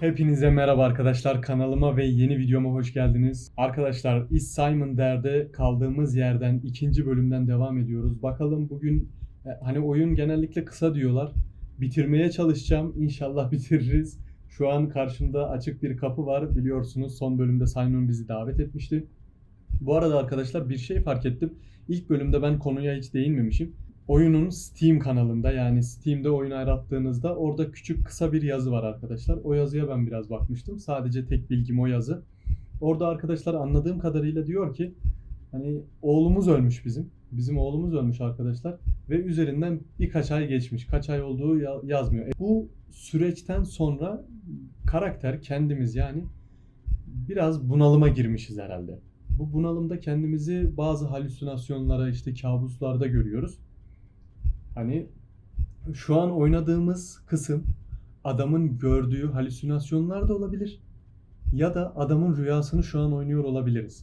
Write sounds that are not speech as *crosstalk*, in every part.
Hepinize merhaba arkadaşlar kanalıma ve yeni videoma hoş geldiniz. Arkadaşlar Is Simon Der'de kaldığımız yerden ikinci bölümden devam ediyoruz. Bakalım bugün e, hani oyun genellikle kısa diyorlar. Bitirmeye çalışacağım. İnşallah *laughs* bitiririz. Şu an karşımda açık bir kapı var. Biliyorsunuz son bölümde Simon bizi davet etmişti. Bu arada arkadaşlar bir şey fark ettim. İlk bölümde ben konuya hiç değinmemişim. Oyunun Steam kanalında yani Steam'de oyun arattığınızda orada küçük kısa bir yazı var arkadaşlar. O yazıya ben biraz bakmıştım. Sadece tek bilgim o yazı. Orada arkadaşlar anladığım kadarıyla diyor ki hani oğlumuz ölmüş bizim. Bizim oğlumuz ölmüş arkadaşlar ve üzerinden birkaç ay geçmiş. Kaç ay olduğu ya- yazmıyor. E, bu süreçten sonra karakter kendimiz yani biraz bunalıma girmişiz herhalde. Bu bunalımda kendimizi bazı halüsinasyonlara işte kabuslarda görüyoruz. Hani şu an oynadığımız kısım adamın gördüğü halüsinasyonlar da olabilir. Ya da adamın rüyasını şu an oynuyor olabiliriz.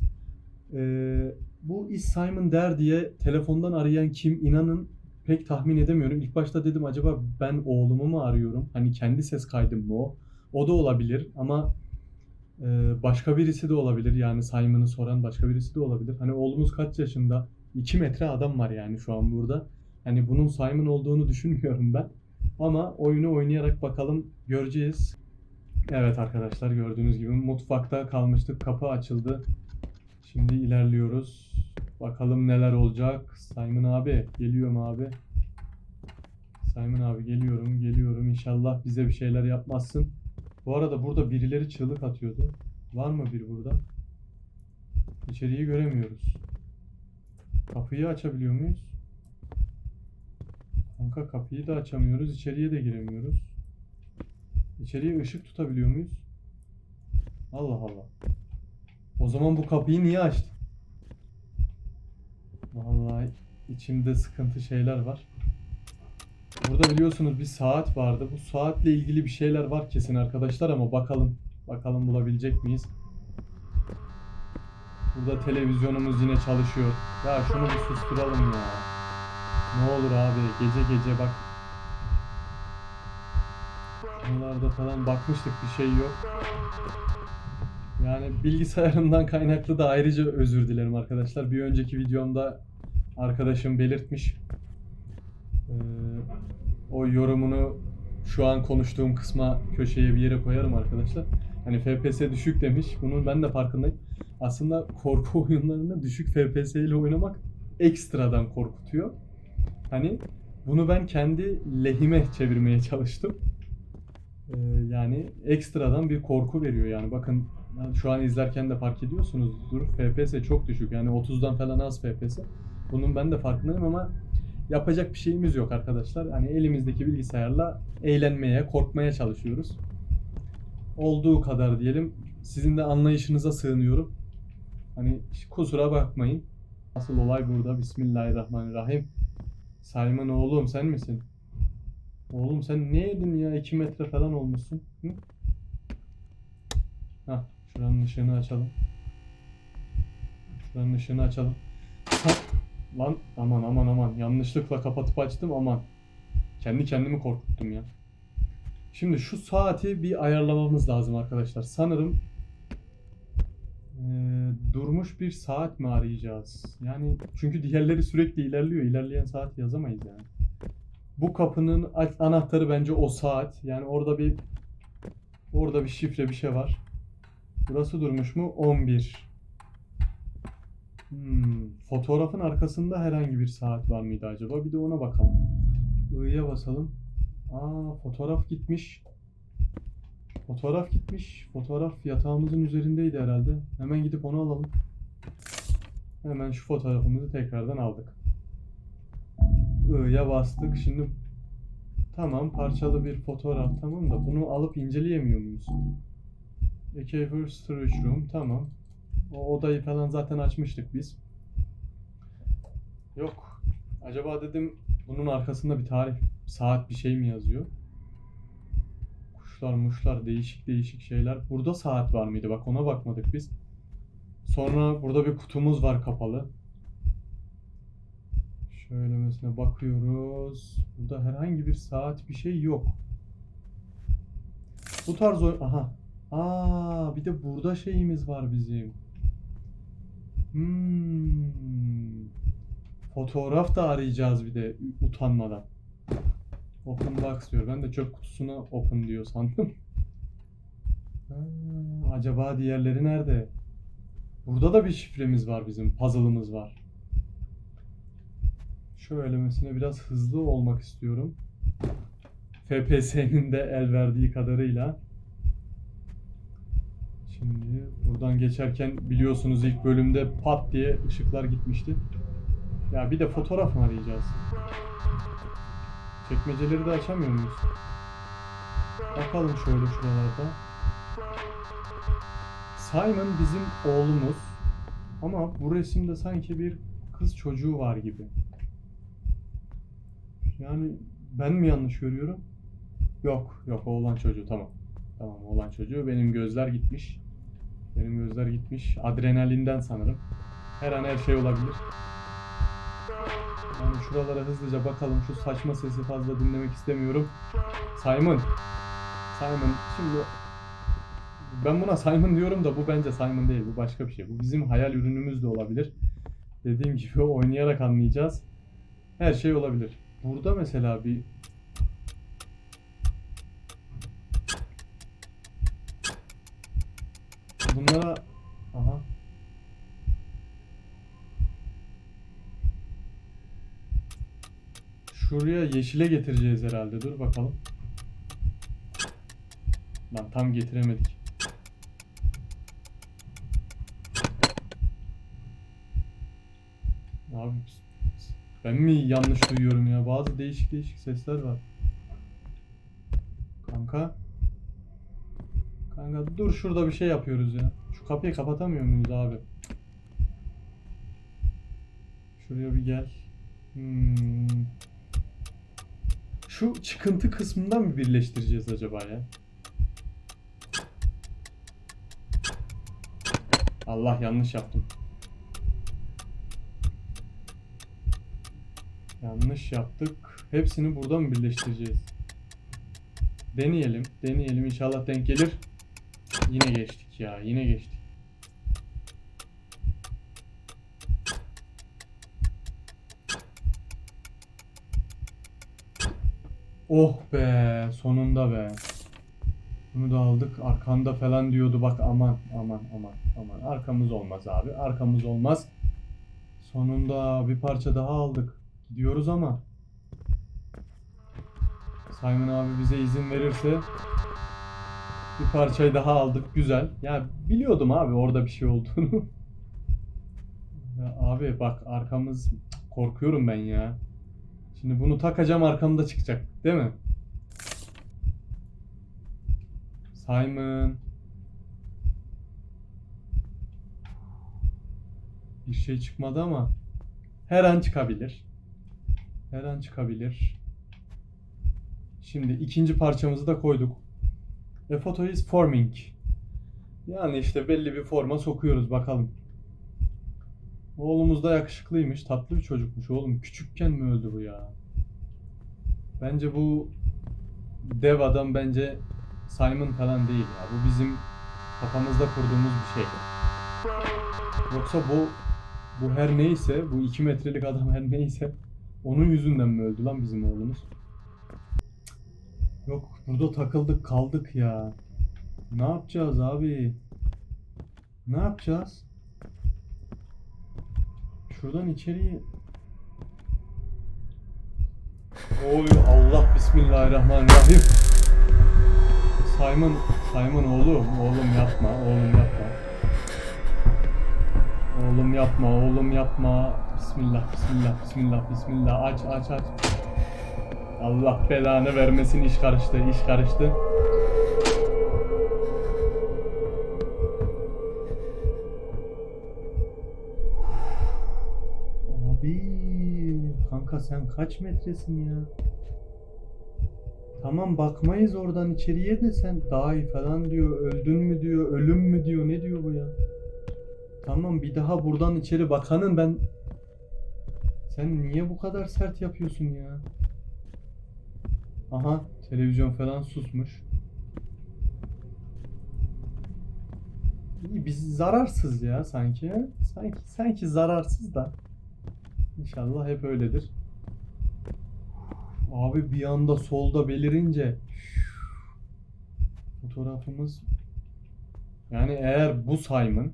Ee, bu Is Simon der diye telefondan arayan kim inanın pek tahmin edemiyorum. İlk başta dedim acaba ben oğlumu mu arıyorum? Hani kendi ses kaydım mı o? O da olabilir ama e, başka birisi de olabilir. Yani Simon'ı soran başka birisi de olabilir. Hani oğlumuz kaç yaşında? 2 metre adam var yani şu an burada. Hani bunun Simon olduğunu *laughs* düşünmüyorum ben. Ama oyunu oynayarak bakalım göreceğiz. Evet arkadaşlar gördüğünüz gibi mutfakta kalmıştık. Kapı açıldı. Şimdi ilerliyoruz. Bakalım neler olacak. Simon abi geliyorum abi. Simon abi geliyorum geliyorum. İnşallah bize bir şeyler yapmazsın. Bu arada burada birileri çığlık atıyordu. Var mı biri burada? İçeriği göremiyoruz. Kapıyı açabiliyor muyuz? Kanka kapıyı da açamıyoruz, içeriye de giremiyoruz. İçeriye ışık tutabiliyor muyuz? Allah Allah. O zaman bu kapıyı niye açtın? Vallahi içimde sıkıntı şeyler var. Burada biliyorsunuz bir saat vardı. Bu saatle ilgili bir şeyler var kesin arkadaşlar ama bakalım. Bakalım bulabilecek miyiz? Burada televizyonumuz yine çalışıyor. Ya şunu bir susturalım ya. Ne olur abi gece gece bak. Şuralarda falan bakmıştık bir şey yok. Yani bilgisayarımdan kaynaklı da ayrıca özür dilerim arkadaşlar. Bir önceki videomda arkadaşım belirtmiş. Ee, o yorumunu şu an konuştuğum kısma köşeye bir yere koyarım arkadaşlar. Hani FPS düşük demiş. Bunun ben de farkındayım. Aslında korku *laughs* oyunlarında düşük FPS ile oynamak ekstradan korkutuyor. Hani bunu ben kendi lehime çevirmeye çalıştım. Ee, yani ekstradan bir korku veriyor yani. Bakın şu an izlerken de fark ediyorsunuzdur. FPS çok düşük. Yani 30'dan falan az FPS. Bunun ben de farkındayım ama yapacak bir şeyimiz yok arkadaşlar. Hani elimizdeki bilgisayarla eğlenmeye, korkmaya çalışıyoruz. Olduğu kadar diyelim. Sizin de anlayışınıza sığınıyorum. Hani kusura bakmayın. Asıl olay burada. Bismillahirrahmanirrahim. Simon oğlum sen misin? Oğlum sen ne yedin ya? 2 metre falan olmuşsun. Hı? Hah, şuranın ışığını açalım. Şuranın ışığını açalım. Ha, lan aman aman aman yanlışlıkla kapatıp açtım aman. Kendi kendimi korkuttum ya. Şimdi şu saati bir ayarlamamız lazım arkadaşlar. Sanırım eee, durmuş bir saat mi arayacağız? Yani çünkü diğerleri sürekli ilerliyor. İlerleyen saat yazamayız yani. Bu kapının anahtarı bence o saat. Yani orada bir orada bir şifre bir şey var. Burası durmuş mu? 11. Hmm, fotoğrafın arkasında herhangi bir saat var mıydı acaba? Bir de ona bakalım. I'ya basalım. Aa fotoğraf gitmiş. Fotoğraf gitmiş. Fotoğraf yatağımızın üzerindeydi herhalde. Hemen gidip onu alalım. Hemen şu fotoğrafımızı tekrardan aldık. I'ya bastık. Şimdi tamam parçalı bir fotoğraf tamam da bunu alıp inceleyemiyor muyuz? AK for Storage Room tamam. O odayı falan zaten açmıştık biz. Yok. Acaba dedim bunun arkasında bir tarih, saat bir şey mi yazıyor? Kuşlar muşlar değişik değişik şeyler. Burada saat var mıydı? Bak ona bakmadık biz. Sonra burada bir kutumuz var kapalı. Şöyle mesela bakıyoruz. Burada herhangi bir saat bir şey yok. Bu tarz oy- Aha. Aa, bir de burada şeyimiz var bizim. Hmm. Fotoğraf da arayacağız bir de utanmadan. Open box diyor. Ben de çöp kutusuna open diyor sandım. *laughs* Ha, acaba diğerleri nerede? Burada da bir şifremiz var bizim. Puzzle'ımız var. Şöylemesine biraz hızlı olmak istiyorum. FPS'nin de el verdiği kadarıyla. Şimdi buradan geçerken biliyorsunuz ilk bölümde pat diye ışıklar gitmişti. Ya bir de fotoğraf mı arayacağız? Çekmeceleri de açamıyor muyuz? Bakalım şöyle şuralarda. Simon bizim oğlumuz. Ama bu resimde sanki bir kız çocuğu var gibi. Yani ben mi yanlış görüyorum? Yok, yok oğlan çocuğu tamam. Tamam oğlan çocuğu. Benim gözler gitmiş. Benim gözler gitmiş. Adrenalinden sanırım. Her an her şey olabilir. Yani şuralara hızlıca bakalım. Şu saçma sesi fazla dinlemek istemiyorum. Simon. Simon. Şimdi ben buna Simon diyorum da bu bence Simon değil. Bu başka bir şey. Bu bizim hayal ürünümüz de olabilir. Dediğim gibi *laughs* oynayarak anlayacağız. Her şey olabilir. Burada mesela bir Bunlara aha Şuraya yeşile getireceğiz herhalde. Dur bakalım. Lan tam getiremedik. Abi ben mi yanlış duyuyorum ya? Bazı değişik değişik sesler var. Kanka. Kanka dur şurada bir şey yapıyoruz ya. Şu kapıyı kapatamıyor muyuz abi? Şuraya bir gel. Hmm. Şu çıkıntı kısmından mı birleştireceğiz acaba ya? Allah yanlış yaptım. Yanlış yaptık. Hepsini burada mı birleştireceğiz? Deneyelim. Deneyelim. İnşallah denk gelir. Yine geçtik ya. Yine geçtik. Oh be. Sonunda be. Bunu da aldık. Arkanda falan diyordu. Bak aman aman aman aman. Arkamız olmaz abi. Arkamız olmaz. Sonunda bir parça daha aldık. Gidiyoruz ama. Simon abi bize izin verirse bir parçayı daha aldık. Güzel. Ya biliyordum abi orada bir şey olduğunu. *laughs* ya abi bak arkamız korkuyorum ben ya. Şimdi bunu takacağım arkamda çıkacak. Değil mi? Simon. Bir şey çıkmadı ama her an çıkabilir. Her an çıkabilir. Şimdi ikinci parçamızı da koyduk. A photo is forming. Yani işte belli bir forma sokuyoruz bakalım. Oğlumuz da yakışıklıymış. Tatlı bir çocukmuş oğlum. Küçükken mi öldü bu ya? Bence bu dev adam bence Simon falan değil ya. Bu bizim kafamızda kurduğumuz bir şey. Yoksa bu bu her neyse, bu 2 metrelik adam her neyse onun yüzünden mi öldü lan bizim oğlumuz? Yok burada takıldık kaldık ya. Ne yapacağız abi? Ne yapacağız? Şuradan içeriye... Oy Allah Bismillahirrahmanirrahim. Simon, Simon oğlum, oğlum yapma, oğlum yapma. Oğlum yapma, oğlum yapma. Bismillah, bismillah, bismillah, bismillah. Aç, aç, aç. Allah belanı vermesin iş karıştı, iş karıştı. Kaç metresin ya? Tamam bakmayız oradan içeriye de sen daha iyi falan diyor, öldün mü diyor, ölüm mü diyor, ne diyor bu ya? Tamam bir daha buradan içeri bakanın ben... Sen niye bu kadar sert yapıyorsun ya? Aha televizyon falan susmuş. Biz zararsız ya sanki. Sanki sanki zararsız da. İnşallah hep öyledir. Abi bir anda solda belirince fotoğrafımız yani eğer bu Simon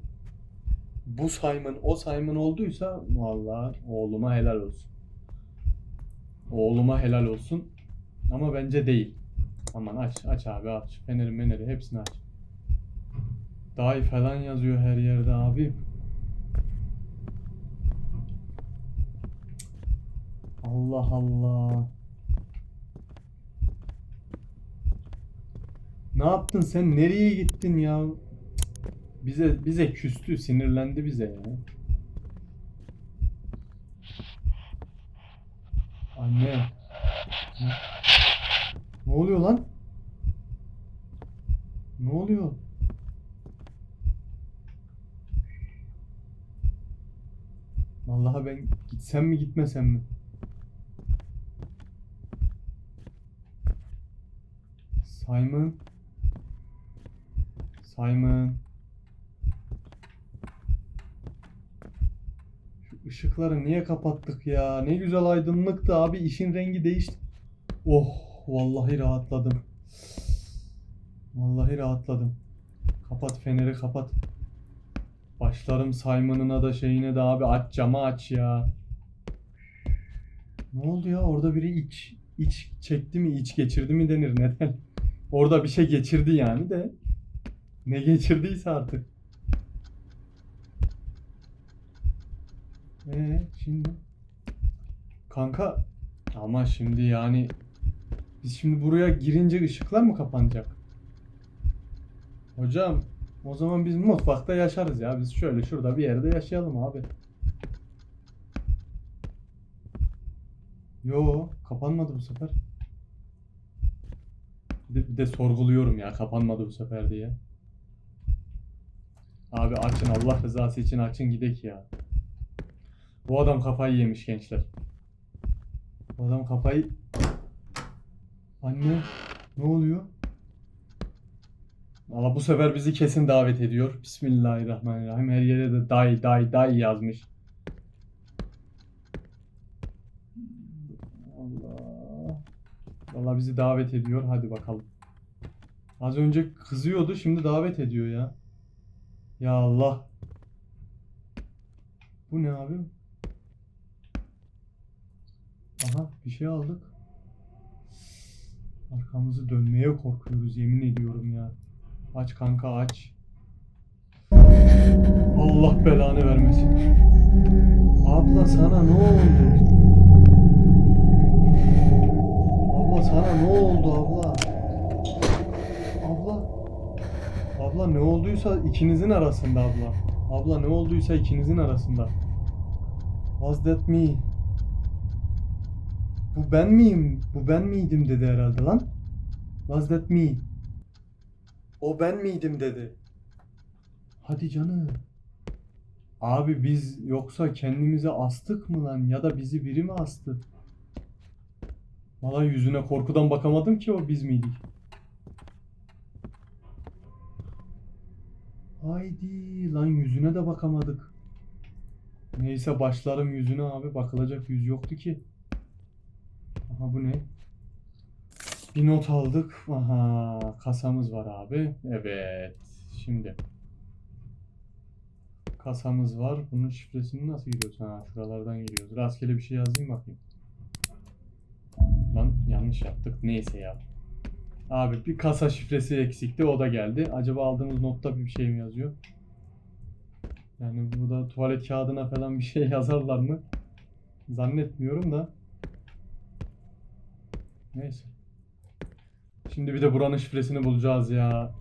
bu Simon o Simon olduysa vallahi oğluma helal olsun. Oğluma helal olsun. Ama bence değil. Aman aç aç abi aç. Feneri meneri hepsini aç. Day falan yazıyor her yerde abi. Allah Allah. Ne yaptın sen? Nereye gittin ya? Bize bize küstü, sinirlendi bize ya. Anne. Ne, oluyor lan? Ne oluyor? Vallahi ben gitsem mi gitmesem mi? Simon. Simon. Şu ışıkları niye kapattık ya? Ne güzel aydınlıktı abi. İşin rengi değişti. Oh, vallahi rahatladım. Vallahi rahatladım. Kapat feneri kapat. Başlarım Simon'ına da şeyine de abi aç camı aç ya. Ne oldu ya? Orada biri iç iç çekti mi, iç geçirdi mi denir neden? Orada bir şey geçirdi yani de. Ne geçirdiyse artık. Ee, şimdi kanka ama şimdi yani biz şimdi buraya girince ışıklar mı kapanacak? Hocam o zaman biz mutfakta yaşarız ya. Biz şöyle şurada bir yerde yaşayalım abi. Yo, kapanmadı bu sefer. Bir de, bir de sorguluyorum ya kapanmadı bu sefer diye. Abi açın Allah rızası için açın gidek ya. Bu adam kafayı yemiş gençler. Bu adam kafayı... Anne ne oluyor? Valla bu sefer bizi kesin davet ediyor. Bismillahirrahmanirrahim. Her yere de day day day yazmış. Allah. Valla bizi davet ediyor. Hadi bakalım. Az önce kızıyordu, şimdi davet ediyor ya. Ya Allah. Bu ne abi? Aha bir şey aldık. Arkamızı dönmeye korkuyoruz yemin ediyorum ya. Aç kanka aç. Allah belanı vermesin. Abla sana ne oldu? Abla sana ne oldu abla? Abla. Abla ne olduysa ikinizin arasında abla. Abla ne olduysa ikinizin arasında. Was that me? Bu ben miyim? Bu ben miydim dedi herhalde lan. Was that me? O ben miydim dedi. Hadi canım. Abi biz yoksa kendimize astık mı lan ya da bizi biri mi astı? Valla yüzüne korkudan bakamadım ki o biz miydik? Haydi lan yüzüne de bakamadık. Neyse başlarım yüzüne abi bakılacak yüz yoktu ki. Aha bu ne? Bir not aldık. Aha kasamız var abi. Evet. Şimdi. Kasamız var. Bunun şifresini nasıl giriyoruz? Ha şuralardan giriyoruz. Rastgele bir şey yazayım bakayım. Lan yanlış yaptık. Neyse ya. Abi bir kasa şifresi eksikti. O da geldi. Acaba aldığımız notta bir şey mi yazıyor? Yani burada tuvalet kağıdına falan bir şey *laughs* yazarlar mı? Zannetmiyorum da. Neyse. Şimdi bir de buranın şifresini bulacağız ya.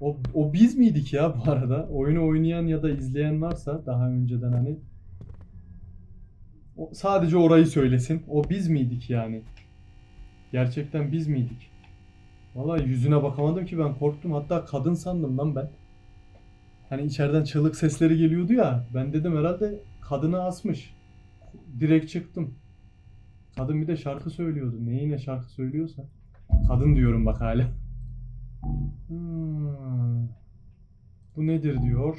O, o biz miydik ya bu arada? Oyunu oynayan ya da izleyen varsa daha önceden hani o, sadece orayı söylesin. O biz miydik yani? Gerçekten biz miydik? Vallahi yüzüne bakamadım ki ben korktum. Hatta kadın sandım lan ben. Hani içeriden çığlık sesleri geliyordu ya. Ben dedim herhalde kadını asmış. Direkt çıktım. Kadın bir de şarkı söylüyordu. Neyine şarkı söylüyorsa. Kadın diyorum bak hala. Hmm. Bu nedir diyor.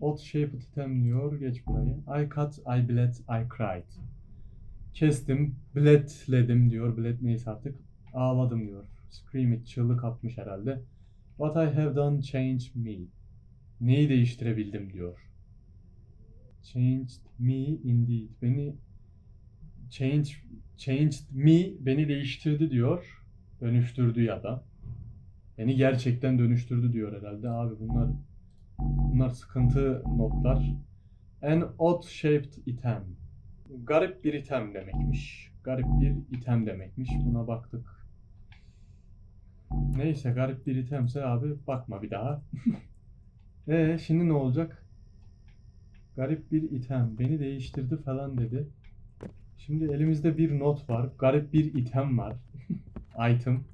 Odd shaped item diyor. Geç burayı. I cut, I bled, I cried. Kestim, bledledim diyor. Bled neyse artık. Ağladım diyor. Scream it, çığlık atmış herhalde. What I have done changed me. Neyi değiştirebildim diyor. Changed me indeed. Beni change changed me beni değiştirdi diyor. Dönüştürdü ya da. Beni gerçekten dönüştürdü diyor herhalde. Abi bunlar bunlar sıkıntı notlar. An odd shaped item. Garip bir item demekmiş. Garip bir item demekmiş. Buna baktık. Neyse garip bir itemse abi bakma bir daha. *laughs* E şimdi ne olacak? Garip bir item. Beni değiştirdi falan dedi. Şimdi elimizde bir not var. Garip bir item var. *laughs* Item.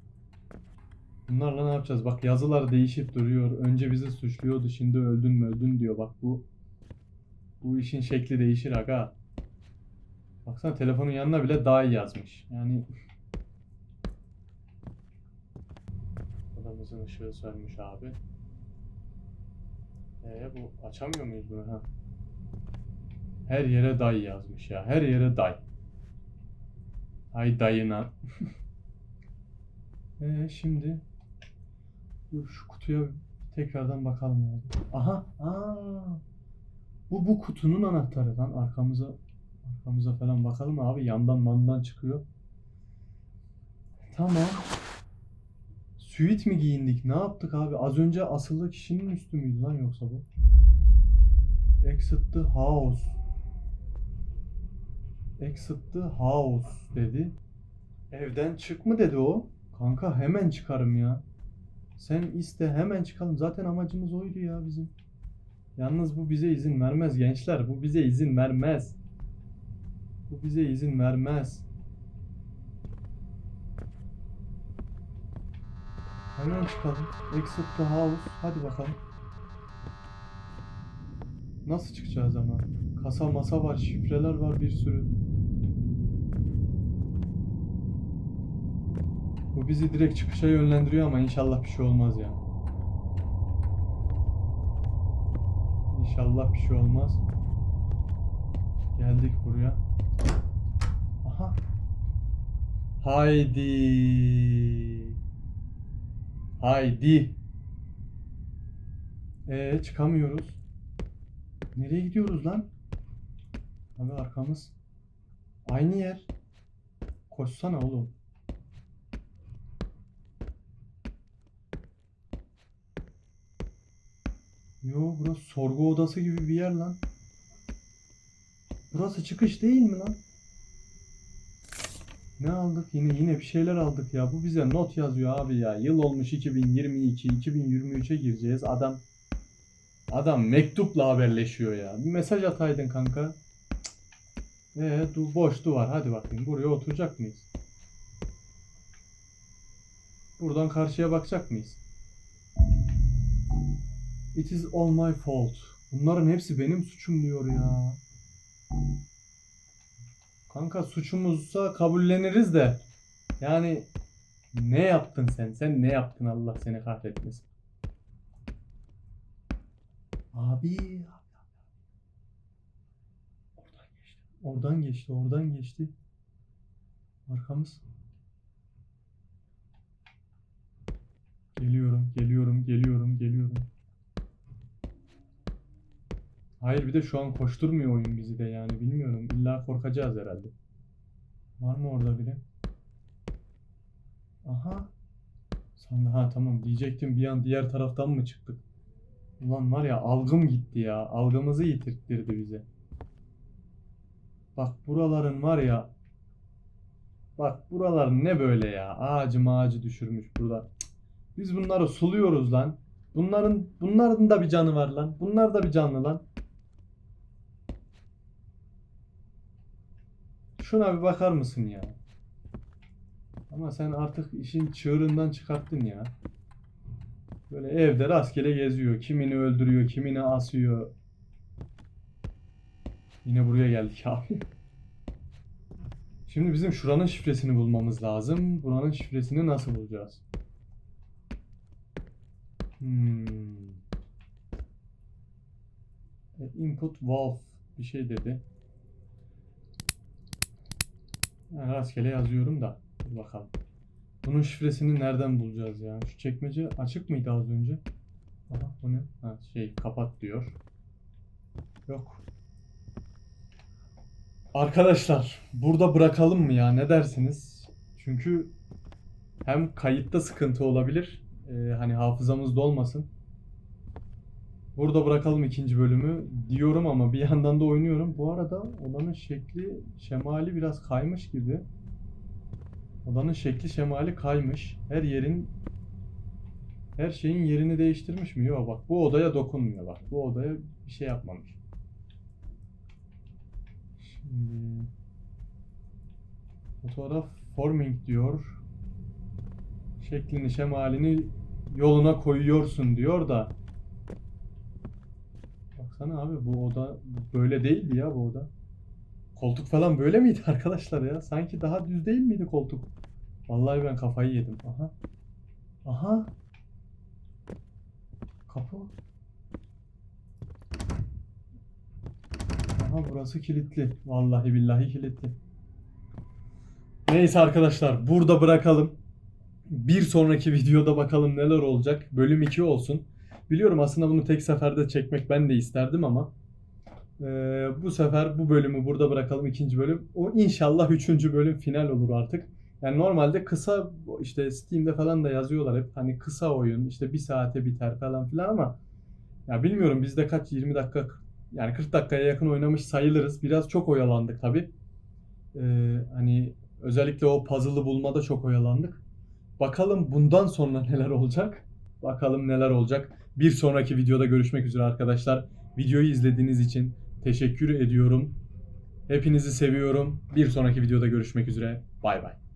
Bunlarla ne yapacağız? Bak yazılar değişip duruyor. Önce bizi suçluyordu. Şimdi öldün mü öldün diyor. Bak bu bu işin şekli değişir aga. Baksana telefonun yanına bile daha yazmış. Yani Odamızın ışığı sönmüş abi. Ee bu açamıyor muyuz bunu ha? Her yere day yazmış ya. Her yere day. Ay dayına. *laughs* Ee şimdi şu kutuya tekrardan bakalım abi. Aha, aa. Bu bu kutunun anahtarı lan arkamıza arkamıza falan bakalım abi yandan mandan çıkıyor. Tamam. Süit mi giyindik? Ne yaptık abi? Az önce asıllı kişinin üstü müydü lan yoksa bu? Exit the house. Exit the house dedi. Evden çık mı dedi o? Kanka hemen çıkarım ya. Sen iste hemen çıkalım. Zaten amacımız oydu ya bizim. Yalnız bu bize izin vermez gençler. Bu bize izin vermez. Bu bize izin vermez. Hemen çıkalım. Exit the house. Hadi bakalım. Nasıl çıkacağız ama? Kasa masa var, şifreler var bir sürü. Bu bizi direkt çıkışa yönlendiriyor ama inşallah bir şey olmaz ya. İnşallah bir şey olmaz. Geldik buraya. Aha. Haydi. Haydi. Ee çıkamıyoruz. Nereye gidiyoruz lan? Abi arkamız. Aynı yer. Koşsana oğlum. Yo burası sorgu odası gibi bir yer lan. Burası çıkış değil mi lan? Ne aldık? Yine yine bir şeyler aldık ya. Bu bize not yazıyor abi ya. Yıl olmuş 2022, 2023'e gireceğiz. Adam adam mektupla haberleşiyor ya. Bir mesaj ataydın kanka. Ee, du boş duvar. Hadi bakayım. Buraya oturacak mıyız? Buradan karşıya bakacak mıyız? It is all my fault. Bunların hepsi benim suçum diyor ya. Kanka suçumuzsa kabulleniriz de. Yani ne yaptın sen? Sen ne yaptın Allah seni kahretmesin. Abi. Oradan geçti. Oradan geçti. Oradan geçti. Arkamız. Geliyorum, geliyorum, geliyorum, geliyorum. Hayır bir de şu an koşturmuyor oyun bizi de yani bilmiyorum. İlla korkacağız herhalde. Var mı orada biri? Aha. Sandı ha tamam diyecektim bir an diğer taraftan mı çıktık? Ulan var ya algım gitti ya. Algımızı yitirttirdi bize. Bak buraların var ya. Bak buralar ne böyle ya. Ağacı ağacı düşürmüş burada. Biz bunları suluyoruz lan. Bunların bunların da bir canı var lan. Bunlar da bir canlı lan. Şuna bir bakar mısın ya? Ama sen artık işin çığırından çıkarttın ya. Böyle evde rastgele geziyor. Kimini öldürüyor, kimini asıyor. Yine buraya geldik abi. Şimdi bizim şuranın şifresini bulmamız lazım. Buranın şifresini nasıl bulacağız? Hmm. E, Input valve bir şey dedi. Rastgele yazıyorum da. Dur bakalım. Bunun şifresini nereden bulacağız ya? Şu çekmece açık mıydı az önce? Aha bu ne? Ha şey kapat diyor. Yok. Arkadaşlar burada bırakalım mı ya ne dersiniz? Çünkü hem kayıtta sıkıntı olabilir. e, hani hafızamız dolmasın. Burada bırakalım ikinci bölümü diyorum ama bir yandan da oynuyorum. Bu arada odanın şekli, şemali biraz kaymış gibi. Odanın şekli, şemali kaymış. Her yerin her şeyin yerini değiştirmiş mi? Yok bak bu odaya dokunmuyor bak. Bu odaya bir şey yapmamış. Şimdi fotoğraf forming diyor. Şeklini, şemalini yoluna koyuyorsun diyor da Baksana abi bu oda böyle değildi ya bu oda. Koltuk falan böyle miydi *laughs* arkadaşlar ya? Sanki daha düz değil miydi koltuk? Vallahi ben kafayı yedim. Aha. Aha. Kapı. Aha burası kilitli. Vallahi billahi kilitli. Neyse arkadaşlar burada bırakalım. Bir sonraki videoda bakalım neler olacak. Bölüm 2 olsun. Biliyorum aslında bunu tek seferde çekmek ben de isterdim ama eee, bu sefer bu bölümü burada bırakalım ikinci bölüm. O inşallah üçüncü bölüm final olur artık. Yani normalde kısa işte Steam'de falan da yazıyorlar hep hani kısa oyun işte bir saate biter falan filan ama ya bilmiyorum bizde kaç 20 dakika yani 40 dakikaya yakın oynamış sayılırız. Biraz çok oyalandık tabii. Eee, hani özellikle o puzzle'ı bulmada çok oyalandık. Bakalım bundan sonra *laughs* neler olacak? Bakalım neler olacak. Bir sonraki videoda görüşmek üzere arkadaşlar. Videoyu izlediğiniz için teşekkür ediyorum. Hepinizi seviyorum. Bir sonraki videoda görüşmek üzere. Bay bay.